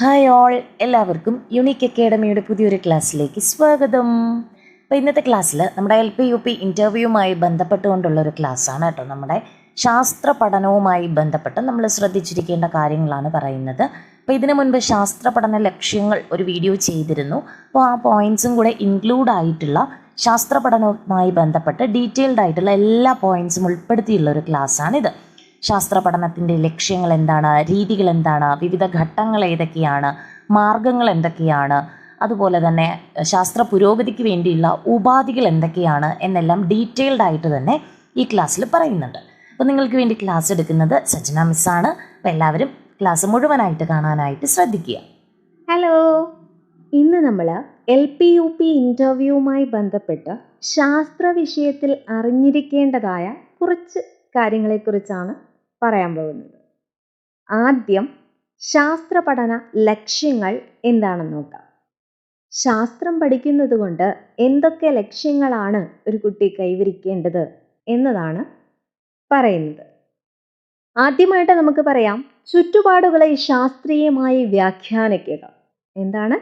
Hi all എല്ലാവർക്കും unique അക്കാഡമിയുടെ പുതിയൊരു ക്ലാസ്സിലേക്ക് സ്വാഗതം. അപ്പോൾ ഇന്നത്തെ ക്ലാസ്സിൽ നമ്മുടെ എൽ പി യു പി ഇന്റർവ്യൂവുമായി ബന്ധപ്പെട്ടുകൊണ്ടുള്ള ഒരു ക്ലാസ്സാണ് കേട്ടോ. നമ്മുടെ ശാസ്ത്ര പഠനവുമായി ബന്ധപ്പെട്ട് നമ്മൾ ശ്രദ്ധിച്ചിരിക്കേണ്ട കാര്യങ്ങളാണ് പറയുന്നത്. അപ്പോൾ ഇതിനു മുൻപ് ശാസ്ത്ര പഠന ലക്ഷ്യങ്ങൾ ഒരു വീഡിയോ ചെയ്തിരുന്നു. അപ്പോൾ ആ പോയിന്റ്സും കൂടെ ഇൻക്ലൂഡ് ആയിട്ടുള്ള ശാസ്ത്ര പഠനവുമായി ബന്ധപ്പെട്ട് ഡീറ്റെയിൽഡ് ആയിട്ടുള്ള എല്ലാ പോയിന്റ്സും ഉൾപ്പെടുത്തിയുള്ള ഒരു ക്ലാസ്സാണിത്. ശാസ്ത്ര പഠനത്തിന്റെ ലക്ഷ്യങ്ങൾ എന്താണ് രീതികൾ എന്താണ് വിവിധ ഘട്ടങ്ങൾ ഏതൊക്കെയാണ് മാർഗങ്ങൾ എന്തൊക്കെയാണ് അതുപോലെ തന്നെ ശാസ്ത്ര പുരോഗതിക്ക് വേണ്ടിയുള്ള ഉപാധികൾ എന്തൊക്കെയാണ് എന്നെല്ലാം ഡീറ്റെയിൽഡ് ആയിട്ട് തന്നെ ഈ ക്ലാസ്സിൽ പറയുന്നുണ്ട്. അപ്പോൾ നിങ്ങൾക്ക് വേണ്ടി ക്ലാസ് എടുക്കുന്നത് സജന മിസ്സാണ്. അപ്പോൾ എല്ലാവരും ക്ലാസ് മുഴുവനായിട്ട് കാണാനായിട്ട് ശ്രദ്ധിക്കുക. ഹലോ. ഇന്ന് നമ്മൾ എൽ പി യു പി ഇന്റർവ്യൂവുമായി ബന്ധപ്പെട്ട് ശാസ്ത്ര വിഷയത്തിൽ അറിഞ്ഞിരിക്കേണ്ടതായ കുറച്ച് കാര്യങ്ങളെക്കുറിച്ചാണ് പറയാൻ പോകുന്നത്. ആദ്യം ശാസ്ത്ര പഠന ലക്ഷ്യങ്ങൾ എന്താണെന്ന് നോക്കാം. ശാസ്ത്രം പഠിക്കുന്നത് കൊണ്ട് എന്തൊക്കെ ലക്ഷ്യങ്ങളാണ് ഒരു കുട്ടി കൈവരിക്കേണ്ടത് എന്നതാണ് പറയുന്നത്. ആദ്യമായിട്ട് നമുക്ക് പറയാം ചുറ്റുപാടുകളെ ശാസ്ത്രീയമായി വ്യാഖ്യാനിക്കുക. എന്താണ്?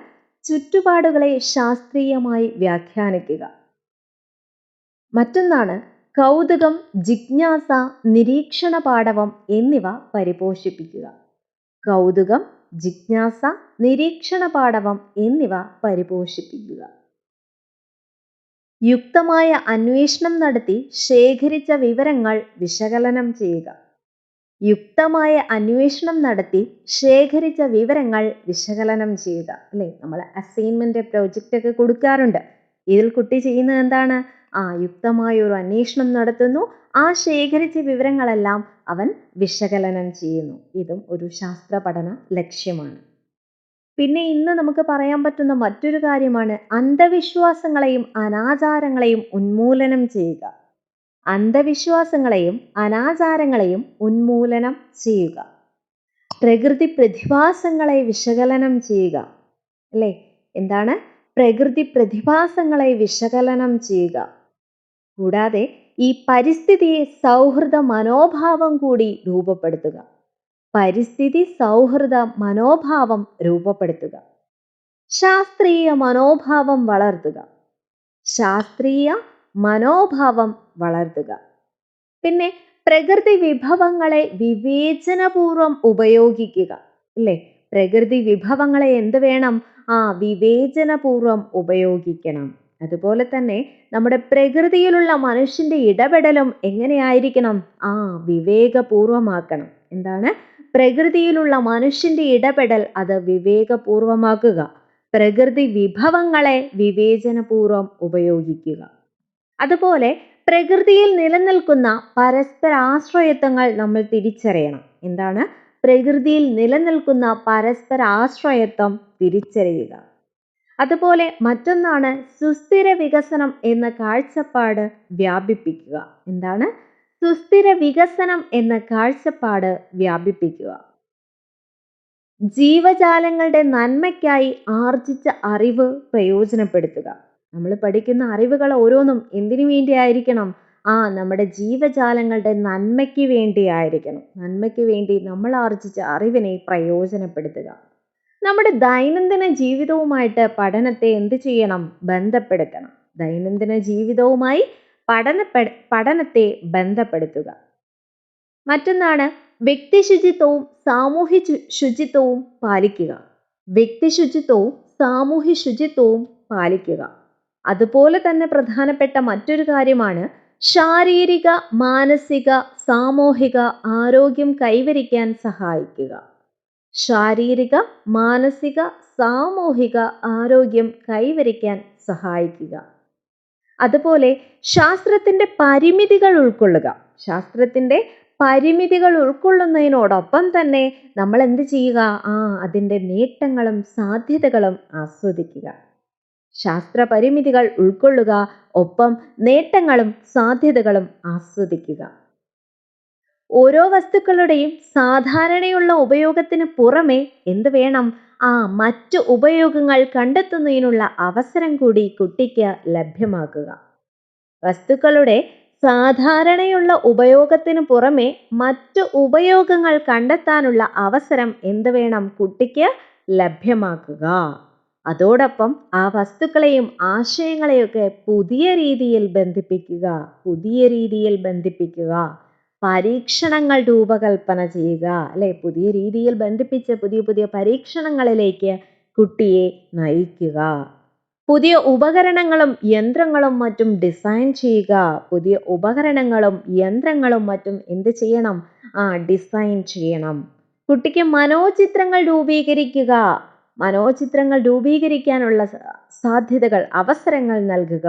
ചുറ്റുപാടുകളെ ശാസ്ത്രീയമായി വ്യാഖ്യാനിക്കുക. മറ്റൊന്നാണ് കൗതുകം ജിജ്ഞാസ നിരീക്ഷണ പാടവം എന്നിവ പരിപോഷിപ്പിക്കുക. കൗതുകം ജിജ്ഞാസ നിരീക്ഷണ പാടവം എന്നിവ പരിപോഷിപ്പിക്കുക. യുക്തമായ അന്വേഷണം നടത്തി ശേഖരിച്ച വിവരങ്ങൾ വിശകലനം ചെയ്യുക. യുക്തമായ അന്വേഷണം നടത്തി ശേഖരിച്ച വിവരങ്ങൾ വിശകലനം ചെയ്യുക. അല്ലേ? നമ്മൾ അസൈൻമെന്റ് പ്രോജക്റ്റ് ഒക്കെ കൊടുക്കാറുണ്ട്. ഇതിൽ കുട്ടി ചെയ്യുന്നത് എന്താണ്? യുക്തമായ ഒരു അന്വേഷണം നടത്തുന്നു. ആ ശേഖരിച്ച വിവരങ്ങളെല്ലാം അവൻ വിശകലനം ചെയ്യുന്നു. ഇതും ഒരു ശാസ്ത്ര പഠന ലക്ഷ്യമാണ്. പിന്നെ ഇന്ന് നമുക്ക് പറയാൻ പറ്റുന്ന മറ്റൊരു കാര്യമാണ്. അന്ധവിശ്വാസങ്ങളെയും അനാചാരങ്ങളെയും ഉന്മൂലനം ചെയ്യുക. അന്ധവിശ്വാസങ്ങളെയും അനാചാരങ്ങളെയും ഉന്മൂലനം ചെയ്യുക. പ്രകൃതി പ്രതിഭാസങ്ങളെ വിശകലനം ചെയ്യുക. അല്ലേ? എന്താണ്? പ്രകൃതി പ്രതിഭാസങ്ങളെ വിശകലനം ചെയ്യുക. കൂടാതെ ഈ പരിസ്ഥിതിയെ സൗഹൃദ മനോഭാവം കൂടി രൂപപ്പെടുത്തുക. പരിസ്ഥിതി സൗഹൃദ മനോഭാവം രൂപപ്പെടുത്തുക. ശാസ്ത്രീയ മനോഭാവം വളർത്തുക. ശാസ്ത്രീയ മനോഭാവം വളർത്തുക. പിന്നെ പ്രകൃതി വിഭവങ്ങളെ വിവേചനപൂർവം ഉപയോഗിക്കുക. അല്ലേ? പ്രകൃതി വിഭവങ്ങളെ എന്ത് വേണം? ആ വിവേചനപൂർവം ഉപയോഗിക്കണം. അതുപോലെ തന്നെ നമ്മുടെ പ്രകൃതിയിലുള്ള മനുഷ്യന്റെ ഇടപെടലും എങ്ങനെയായിരിക്കണം? ആ വിവേകപൂർവമാക്കണം. എന്താണ്? പ്രകൃതിയിലുള്ള മനുഷ്യന്റെ ഇടപെടൽ അത് വിവേകപൂർവമാക്കുക. പ്രകൃതി വിഭവങ്ങളെ വിവേചനപൂർവം ഉപയോഗിക്കുക. അതുപോലെ പ്രകൃതിയിൽ നിലനിൽക്കുന്ന പരസ്പരാശ്രയത്വങ്ങൾ നമ്മൾ തിരിച്ചറിയണം. എന്താണ്? പ്രകൃതിയിൽ നിലനിൽക്കുന്ന പരസ്പരാശ്രയത്വം തിരിച്ചറിയുക. അതുപോലെ മറ്റൊന്നാണ് സുസ്ഥിര വികസനം എന്ന കാഴ്ചപ്പാട് വ്യാപിപ്പിക്കുക. എന്താണ്? സുസ്ഥിര വികസനം എന്ന കാഴ്ചപ്പാട് വ്യാപിപ്പിക്കുക. ജീവജാലങ്ങളുടെ നന്മയ്ക്കായി ആർജിച്ച അറിവ് പ്രയോജനപ്പെടുത്തുക. നമ്മൾ പഠിക്കുന്ന അറിവുകൾ ഓരോന്നും എന്തിനു വേണ്ടിയായിരിക്കണം? ആ നമ്മുടെ ജീവജാലങ്ങളുടെ നന്മയ്ക്ക് വേണ്ടിയായിരിക്കണം. നന്മയ്ക്ക് വേണ്ടി നമ്മൾ ആർജിച്ച അറിവിനെ പ്രയോജനപ്പെടുത്തുക. നമ്മുടെ ദൈനംദിന ജീവിതവുമായിട്ട് പഠനത്തെ എന്ത് ചെയ്യണം? ബന്ധപ്പെടുത്തണം. ദൈനംദിന ജീവിതവുമായി പഠന പഠനത്തെ ബന്ധപ്പെടുത്തുക. മറ്റൊന്നാണ് വ്യക്തി ശുചിത്വവും സാമൂഹ്യ ശുചിത്വവും പാലിക്കുക. വ്യക്തി ശുചിത്വവും സാമൂഹ്യ ശുചിത്വവും പാലിക്കുക. അതുപോലെ തന്നെ പ്രധാനപ്പെട്ട മറ്റൊരു കാര്യമാണ് ശാരീരിക മാനസിക സാമൂഹിക ആരോഗ്യം കൈവരിക്കാൻ സഹായിക്കുക. ശാരീരിക മാനസിക സാമൂഹിക ആരോഗ്യം കൈവരിക്കാൻ സഹായിക്കുക. അതുപോലെ ശാസ്ത്രത്തിന്റെ പരിമിതികൾ ഉൾക്കൊള്ളുക. ശാസ്ത്രത്തിന്റെ പരിമിതികൾ ഉൾക്കൊള്ളുന്നതിനോടൊപ്പം തന്നെ നമ്മൾ എന്ത് ചെയ്യുക? ആ അതിന്റെ നേട്ടങ്ങളും സാധ്യതകളും ആസ്വദിക്കുക. ശാസ്ത്ര പരിമിതികൾ ഉൾക്കൊള്ളുക ഒപ്പം നേട്ടങ്ങളും സാധ്യതകളും ആസ്വദിക്കുക. ഓരോ വസ്തുക്കളുടെയും സാധാരണയുള്ള ഉപയോഗത്തിന് പുറമെ എന്ത് വേണം? ആ മറ്റു ഉപയോഗങ്ങൾ കണ്ടെത്തുന്നതിനുള്ള അവസരം കൂടി കുട്ടിക്ക് ലഭ്യമാക്കുക. വസ്തുക്കളുടെ സാധാരണയുള്ള ഉപയോഗത്തിന് പുറമെ മറ്റ് ഉപയോഗങ്ങൾ കണ്ടെത്താനുള്ള അവസരം എന്ത് വേണം കുട്ടിക്ക് ലഭ്യമാക്കുക. അതോടൊപ്പം ആ വസ്തുക്കളെയും ആശയങ്ങളെയൊക്കെ പുതിയ രീതിയിൽ ബന്ധിപ്പിക്കുക. പുതിയ രീതിയിൽ ബന്ധിപ്പിക്കുക. പരീക്ഷണങ്ങൾ രൂപകൽപ്പന ചെയ്യുക അല്ലെ? പുതിയ രീതിയിൽ ബന്ധിപ്പിച്ച് പുതിയ പുതിയ പരീക്ഷണങ്ങളിലേക്ക് കുട്ടിയെ നയിക്കുക. പുതിയ ഉപകരണങ്ങളും യന്ത്രങ്ങളും മറ്റും ഡിസൈൻ ചെയ്യുക. പുതിയ ഉപകരണങ്ങളും യന്ത്രങ്ങളും മറ്റും എന്ത് ചെയ്യണം? ആ ഡിസൈൻ ചെയ്യണം. കുട്ടിക്ക് മനോചിത്രങ്ങൾ രൂപീകരിക്കുക. മനോചിത്രങ്ങൾ രൂപീകരിക്കാനുള്ള സാധ്യതകൾ അവസരങ്ങൾ നൽകുക.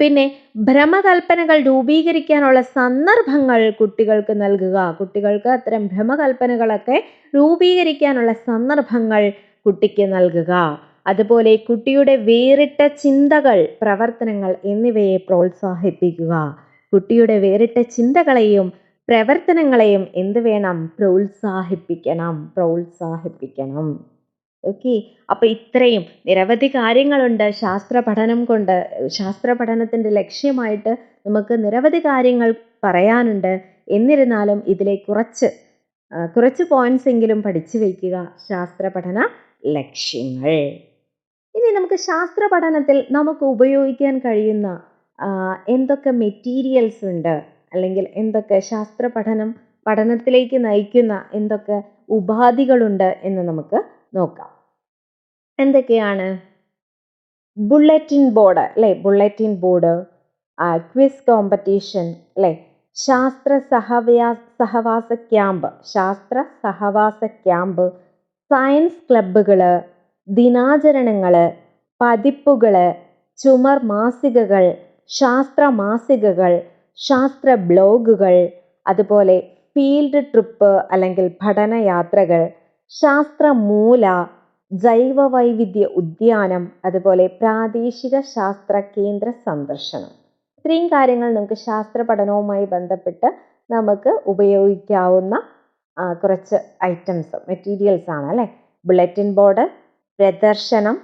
പിന്നെ ഭ്രമകൽപ്പനകൾ രൂപീകരിക്കാനുള്ള സന്ദർഭങ്ങൾ കുട്ടികൾക്ക് നൽകുക. കുട്ടികൾക്ക് അത്തരം ഭ്രമകൽപ്പനകളൊക്കെ രൂപീകരിക്കാനുള്ള സന്ദർഭങ്ങൾ കുട്ടിക്ക് നൽകുക. അതുപോലെ കുട്ടിയുടെ വേറിട്ട ചിന്തകൾ പ്രവർത്തനങ്ങൾ എന്നിവയെ പ്രോത്സാഹിപ്പിക്കുക. കുട്ടിയുടെ വേറിട്ട ചിന്തകളെയും പ്രവർത്തനങ്ങളെയും എന്ത് വേണം? പ്രോത്സാഹിപ്പിക്കണം. പ്രോത്സാഹിപ്പിക്കണം. ഓക്കെ അപ്പോൾ ഇത്രയും നിരവധി കാര്യങ്ങളുണ്ട് ശാസ്ത്ര പഠനം കൊണ്ട്. ശാസ്ത്ര പഠനത്തിന്റെ ലക്ഷ്യമായിട്ട് നമുക്ക് നിരവധി കാര്യങ്ങൾ പറയാനുണ്ട്. എന്നിരുന്നാലും ഇതിലെ കുറച്ച് കുറച്ച് പോയിന്റ്സ് എങ്കിലും പഠിച്ചു വയ്ക്കുക ശാസ്ത്ര പഠന ലക്ഷ്യങ്ങൾ. ഇനി നമുക്ക് ശാസ്ത്ര പഠനത്തിൽ നമുക്ക് ഉപയോഗിക്കാൻ കഴിയുന്ന എന്തൊക്കെ മെറ്റീരിയൽസ് ഉണ്ട്? അല്ലെങ്കിൽ എന്തൊക്കെ ശാസ്ത്ര പഠനം പഠനത്തിലേക്ക് നയിക്കുന്ന എന്തൊക്കെ ഉപാധികളുണ്ട് എന്ന് നമുക്ക് നോക്കാം. എന്തൊക്കെയാണ്? ബുള്ളറ്റിൻ ബോർഡ് അല്ലെ? ബുള്ളറ്റിൻ ബോർഡ് ക്വിസ് കോമ്പറ്റീഷൻ അല്ലെ? ശാസ്ത്ര സഹവ്യാ സഹവാസ ക്യാമ്പ് ശാസ്ത്ര സഹവാസ ക്യാമ്പ് സയൻസ് ക്ലബ്ബുകൾ ദിനാചരണങ്ങൾ പതിപ്പുകൾ ചുമർ മാസികകൾ ശാസ്ത്ര മാസികകൾ ശാസ്ത്ര ബ്ലോഗുകൾ അതുപോലെ ഫീൽഡ് ട്രിപ്പ് അല്ലെങ്കിൽ പഠനയാത്രകൾ ശാസ്ത്രമൂല ജൈവ വൈവിധ്യ ഉദ്യാനം അതുപോലെ പ്രാദേശിക ശാസ്ത്ര കേന്ദ്ര സന്ദർശനം. ഇത്രയും കാര്യങ്ങൾ നമുക്ക് ശാസ്ത്ര പഠനവുമായി ബന്ധപ്പെട്ട് നമുക്ക് ഉപയോഗിക്കാവുന്ന കുറച്ച് ഐറ്റംസ് മെറ്റീരിയൽസ് ആണ് അല്ലേ? ബുള്ളറ്റിൻ ബോർഡ് പ്രദർശനം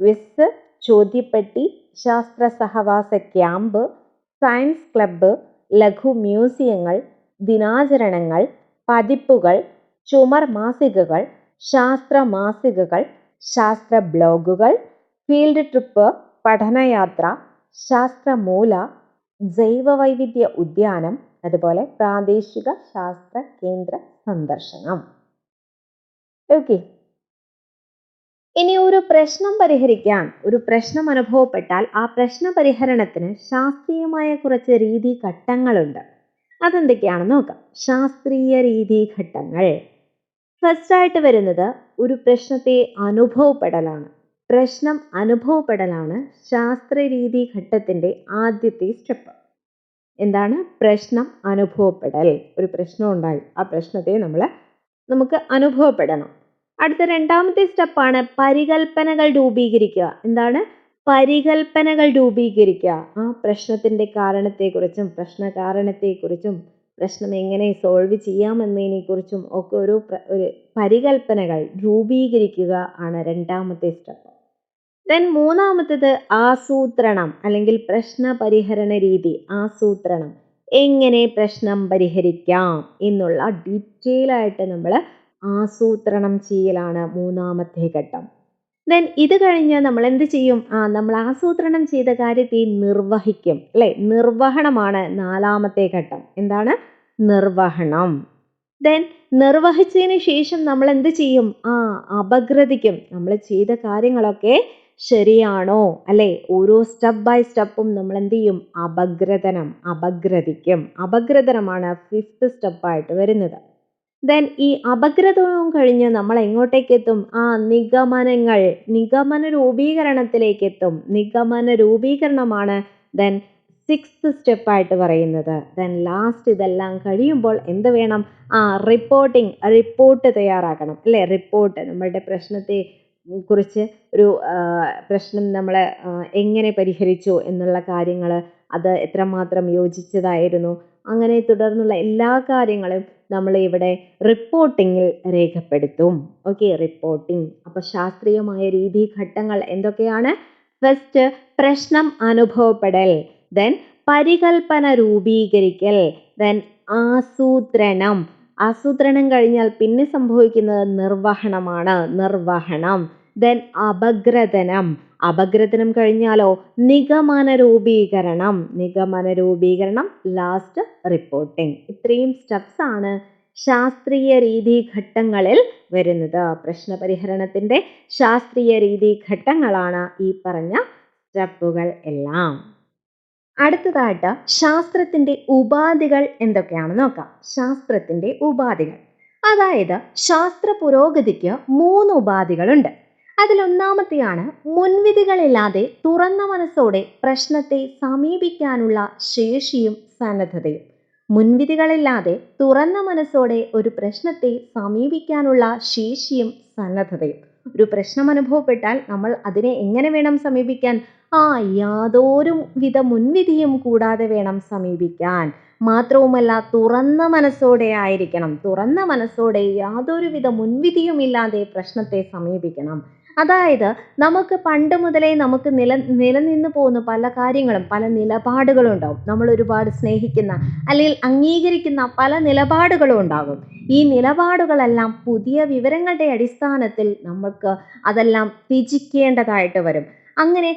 ക്വിസ് ചോദ്യപ്പെട്ടി ശാസ്ത്ര സഹവാസ ക്യാമ്പ് സയൻസ് ക്ലബ്ബ് ലഘു മ്യൂസിയങ്ങൾ ദിനാചരണങ്ങൾ പതിപ്പുകൾ ചുമർ മാസികകൾ ശാസ്ത്ര മാസികകൾ ശാസ്ത്ര ബ്ലോഗുകൾ ഫീൽഡ് ട്രിപ്പ് പഠനയാത്ര ശാസ്ത്രമൂല ജൈവവൈവിധ്യ ഉദ്യാനം അതുപോലെ പ്രാദേശിക ശാസ്ത്ര കേന്ദ്ര സന്ദർശനം. ഓക്കെ. ഇനി ഒരു പ്രശ്നം പരിഹരിക്കാൻ ഒരു പ്രശ്നം അനുഭവപ്പെട്ടാൽ ആ പ്രശ്ന പരിഹരണത്തിന് ശാസ്ത്രീയമായ കുറച്ച് രീതി ഘട്ടങ്ങളുണ്ട്. അതെന്തൊക്കെയാണെന്ന് നോക്കാം. ശാസ്ത്രീയ രീതി ഘട്ടങ്ങൾ. ഫസ്റ്റ് ആയിട്ട് വരുന്നത് ഒരു പ്രശ്നത്തെ അനുഭവപ്പെടലാണ്. പ്രശ്നം അനുഭവപ്പെടലാണ് ശാസ്ത്രരീതി ഘട്ടത്തിന്റെ ആദ്യത്തെ സ്റ്റെപ്പ് എന്താണ്? പ്രശ്നം അനുഭവപ്പെടൽ. ഒരു പ്രശ്നം ഉണ്ടായി. ആ പ്രശ്നത്തെ നമ്മൾ നമുക്ക് അനുഭവപ്പെടണം. അടുത്ത രണ്ടാമത്തെ സ്റ്റെപ്പാണ് പരികൽപ്പനകൾ രൂപീകരിക്കുക. എന്താണ്? പരികൽപ്പനകൾ രൂപീകരിക്കുക. ആ പ്രശ്നത്തിന്റെ കാരണത്തെക്കുറിച്ചും പ്രശ്ന കാരണത്തെക്കുറിച്ചും പ്രശ്നം എങ്ങനെ സോൾവ് ചെയ്യാമെന്നതിനെക്കുറിച്ചും ഒക്കെ ഒരു ഒരു പരികൽപ്പനകൾ രൂപീകരിക്കുക ആണ് രണ്ടാമത്തെ സ്റ്റെപ്പ് ദെൻ മൂന്നാമത്തേത് ആസൂത്രണം അല്ലെങ്കിൽ പ്രശ്ന പരിഹരണ രീതി ആസൂത്രണം. എങ്ങനെ പ്രശ്നം പരിഹരിക്കാം എന്നുള്ള ഡീറ്റെയിൽ ആയിട്ട് നമ്മൾ ആസൂത്രണം ചെയ്യലാണ് മൂന്നാമത്തെ ഘട്ടം. ദെൻ ഇത് കഴിഞ്ഞ് നമ്മൾ എന്ത് ചെയ്യും? ആ നമ്മൾ ആസൂത്രണം ചെയ്ത കാര്യത്തെ നിർവഹിക്കും. അല്ലെ? നിർവഹണമാണ് നാലാമത്തെ ഘട്ടം. എന്താണ്? നിർവഹണം. ദെൻ നിർവഹിച്ചതിന് ശേഷം നമ്മൾ എന്ത് ചെയ്യും? ആ അപഗ്രഥിക്കും. നമ്മൾ ചെയ്ത കാര്യങ്ങളൊക്കെ ശരിയാണോ? അല്ലെ? ഓരോ സ്റ്റെപ്പ് ബൈ സ്റ്റെപ്പും നമ്മൾ എന്ത് ചെയ്യും? അപഗ്രഥനം അപഗ്രഥിക്കും. അപഗ്രഥനമാണ് ഫിഫ്ത്ത് സ്റ്റെപ്പായിട്ട് വരുന്നത്. ദെൻ ഈ അപഗ്രഥനവും കഴിഞ്ഞ് നമ്മൾ എങ്ങോട്ടേക്ക് എത്തും ആ നിഗമനങ്ങൾ നിഗമന രൂപീകരണത്തിലേക്ക് എത്തും നിഗമന രൂപീകരണമാണ് ദെൻ സിക്സ്ത് സ്റ്റെപ്പായിട്ട് പറയുന്നത്. ദെൻ ലാസ്റ്റ് ഇതെല്ലാം കഴിയുമ്പോൾ എന്ത് വേണം? ആ റിപ്പോർട്ടിംഗ് റിപ്പോർട്ട് തയ്യാറാക്കണം. അല്ലേ? റിപ്പോർട്ട് നമ്മളുടെ പ്രശ്നത്തെ കുറിച്ച് ഒരു പ്രശ്നം നമ്മൾ എങ്ങനെ പരിഹരിച്ചു എന്നുള്ള കാര്യങ്ങൾ അത് എത്രമാത്രം യോജിച്ചതായിരുന്നു. അങ്ങനെ തുടർന്നുള്ള എല്ലാ കാര്യങ്ങളും നമ്മൾ ഇവിടെ റിപ്പോർട്ടിങ്ങിൽ രേഖപ്പെടുത്തും. ഓക്കെ റിപ്പോർട്ടിംഗ് അപ്പോൾ ശാസ്ത്രീയമായ രീതി ഘട്ടങ്ങൾ എന്തൊക്കെയാണ്? ഫസ്റ്റ് പ്രശ്നം അനുഭവപ്പെടൽ. ദെൻ പരികൽപ്പന രൂപീകരിക്കൽ. ദെൻ ആസൂത്രണം. ആസൂത്രണം കഴിഞ്ഞാൽ പിന്നെ സംഭവിക്കുന്നത് നിർവഹണമാണ്. നിർവഹണം. ദെൻ അപഗ്രഥനം. അപഗ്രഥനം കഴിഞ്ഞാലോ? നിഗമന രൂപീകരണം നിഗമന രൂപീകരണം ലാസ്റ്റ് റിപ്പോർട്ടിംഗ് ഇത്രയും സ്റ്റെപ്സ് ആണ് ശാസ്ത്രീയ രീതി ഘട്ടങ്ങളിൽ വരുന്നത്. പ്രശ്നപരിഹരണത്തിന്റെ ശാസ്ത്രീയ രീതി ഘട്ടങ്ങളാണ് ഈ പറഞ്ഞ സ്റ്റെപ്പുകൾ എല്ലാം. അടുത്തതായിട്ട് ശാസ്ത്രത്തിന്റെ ഉപാധികൾ എന്തൊക്കെയാണെന്ന് നോക്കാം. ശാസ്ത്രത്തിന്റെ ഉപാധികൾ. അതായത് ശാസ്ത്ര പുരോഗതിക്ക് മൂന്ന് ഉപാധികളുണ്ട്. അതിലൊന്നാമത്തെയാണ് മുൻവിധികളില്ലാതെ തുറന്ന മനസ്സോടെ പ്രശ്നത്തെ സമീപിക്കാനുള്ള ശേഷിയും സന്നദ്ധതയും. മുൻവിധികളില്ലാതെ തുറന്ന മനസ്സോടെ ഒരു പ്രശ്നത്തെ സമീപിക്കാനുള്ള ശേഷിയും സന്നദ്ധതയും. ഒരു പ്രശ്നം അനുഭവപ്പെട്ടാൽ നമ്മൾ അതിനെ എങ്ങനെ വേണം സമീപിക്കാൻ? ആ യാതൊരു വിധ മുൻവിധിയും കൂടാതെ വേണം സമീപിക്കാൻ. മാത്രവുമല്ല തുറന്ന മനസ്സോടെ ആയിരിക്കണം. തുറന്ന മനസ്സോടെ യാതൊരുവിധ മുൻവിധിയും ഇല്ലാതെ പ്രശ്നത്തെ സമീപിക്കണം. അതായത് നമുക്ക് പണ്ട് മുതലേ നമുക്ക് നില നിലനിന്ന് പോകുന്ന പല കാര്യങ്ങളും പല നിലപാടുകളും ഉണ്ടാവും. നമ്മൾ ഒരുപാട് സ്നേഹിക്കുന്ന അല്ലെങ്കിൽ അംഗീകരിക്കുന്ന പല നിലപാടുകളും ഉണ്ടാകും. ഈ നിലപാടുകളെല്ലാം പുതിയ വിവരങ്ങളുടെ അടിസ്ഥാനത്തിൽ നമുക്ക് അതെല്ലാം ത്യജിക്കേണ്ടതായിട്ട് വരും. അങ്ങനെ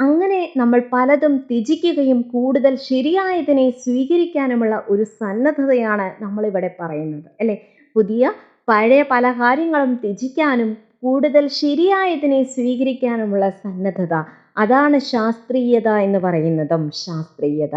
അങ്ങനെ നമ്മൾ പലതും ത്യജിക്കുകയും കൂടുതൽ ശരിയായതിനെ സ്വീകരിക്കാനുമുള്ള ഒരു സന്നദ്ധതയാണ് നമ്മളിവിടെ പറയുന്നത് അല്ലേ? പുതിയ പഴയ പല കാര്യങ്ങളും ത്യജിക്കാനും കൂടുതൽ ശരിയായതിനെ സ്വീകരിക്കാനുമുള്ള സന്നദ്ധത. അതാണ് ശാസ്ത്രീയത എന്ന് പറയുന്നതും ശാസ്ത്രീയത.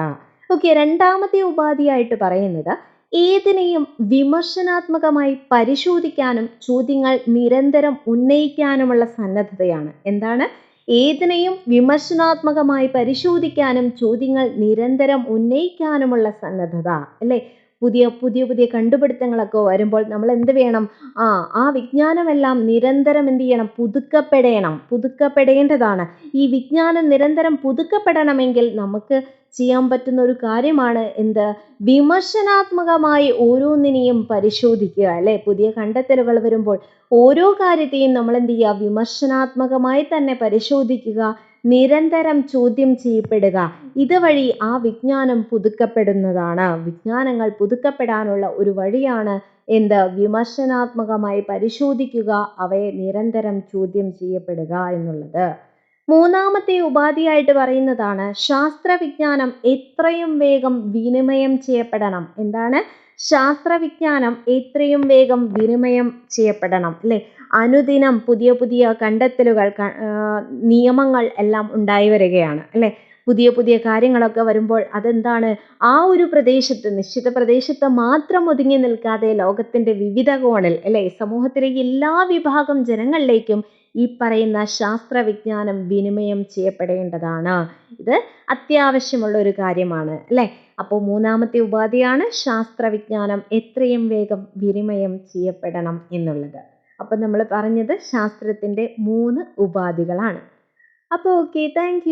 ഓക്കെ രണ്ടാമത്തെ ഉപാധിയായിട്ട് പറയുന്നത് ഏതിനെയും വിമർശനാത്മകമായി പരിശോധിക്കാനും ചോദ്യങ്ങൾ നിരന്തരം ഉന്നയിക്കാനുമുള്ള സന്നദ്ധതയാണ്. എന്താണ്? ഏതിനെയും വിമർശനാത്മകമായി പരിശോധിക്കാനും ചോദ്യങ്ങൾ നിരന്തരം ഉന്നയിക്കാനുമുള്ള സന്നദ്ധത. അല്ലേ? പുതിയ പുതിയ പുതിയ കണ്ടുപിടുത്തങ്ങളൊക്കെ വരുമ്പോൾ നമ്മൾ എന്ത് വേണം? ആ ആ വിജ്ഞാനമെല്ലാം നിരന്തരം എന്ത് ചെയ്യണം? പുതുക്കപ്പെടണം. പുതുക്കപ്പെടേണ്ടതാണ്. ഈ വിജ്ഞാനം നിരന്തരം പുതുക്കപ്പെടണമെങ്കിൽ നമുക്ക് ചെയ്യാൻ പറ്റുന്ന ഒരു കാര്യമാണ് എന്ത്? വിമർശനാത്മകമായി ഓരോന്നിനെയും പരിശോധിക്കുക അല്ലെ? പുതിയ കണ്ടെത്തലുകൾ വരുമ്പോൾ ഓരോ കാര്യത്തെയും നമ്മൾ എന്ത് ചെയ്യുക? വിമർശനാത്മകമായി തന്നെ പരിശോധിക്കുക. നിരന്തരം ചോദ്യം ചെയ്യപ്പെടുക. ഇതുവഴി ആ വിജ്ഞാനം പുതുക്കപ്പെടുന്നതാണ്. വിജ്ഞാനങ്ങൾ പുതുക്കപ്പെടാനുള്ള ഒരു വഴിയാണ് എന്ത്? വിമർശനാത്മകമായി പരിശോധിക്കുക അവയെ നിരന്തരം ചോദ്യം ചെയ്യപ്പെടുക എന്നുള്ളത്. മൂന്നാമത്തെ ഉപാധിയായിട്ട് പറയുന്നതാണ് ശാസ്ത്രവിജ്ഞാനം എത്രയും വേഗം വിനിമയം ചെയ്യപ്പെടണം. എന്താണ്? ശാസ്ത്രവിജ്ഞാനം എത്രയും വേഗം വിനിമയം ചെയ്യപ്പെടണം അല്ലേ? അനുദിനം പുതിയ പുതിയ കണ്ടെത്തലുകൾ നിയമങ്ങൾ എല്ലാം ഉണ്ടായി വരികയാണ് അല്ലേ? പുതിയ പുതിയ കാര്യങ്ങളൊക്കെ വരുമ്പോൾ അതെന്താണ്? ആ ഒരു പ്രദേശത്ത് നിശ്ചിത പ്രദേശത്ത് മാത്രം ഒതുങ്ങി നിൽക്കാതെ ലോകത്തിന്റെ വിവിധ കോണിൽ അല്ലേ? സമൂഹത്തിലെ എല്ലാ വിഭാഗം ജനങ്ങളിലേക്കും ഈ പറയുന്ന ശാസ്ത്രവിജ്ഞാനം വിനിമയം ചെയ്യപ്പെടേണ്ടതാണ്. ഇത് അത്യാവശ്യമുള്ള ഒരു കാര്യമാണ് അല്ലേ? അപ്പോൾ മൂന്നാമത്തെ ഉപാധിയാണ് ശാസ്ത്രവിജ്ഞാനം എത്രയും വേഗം വിനിമയം ചെയ്യപ്പെടണം എന്നുള്ളത്. അപ്പം നമ്മൾ പറഞ്ഞത് ശാസ്ത്രത്തിന്റെ മൂന്ന് ഉപാധികളാണ്. അപ്പോൾ ഓക്കെ താങ്ക്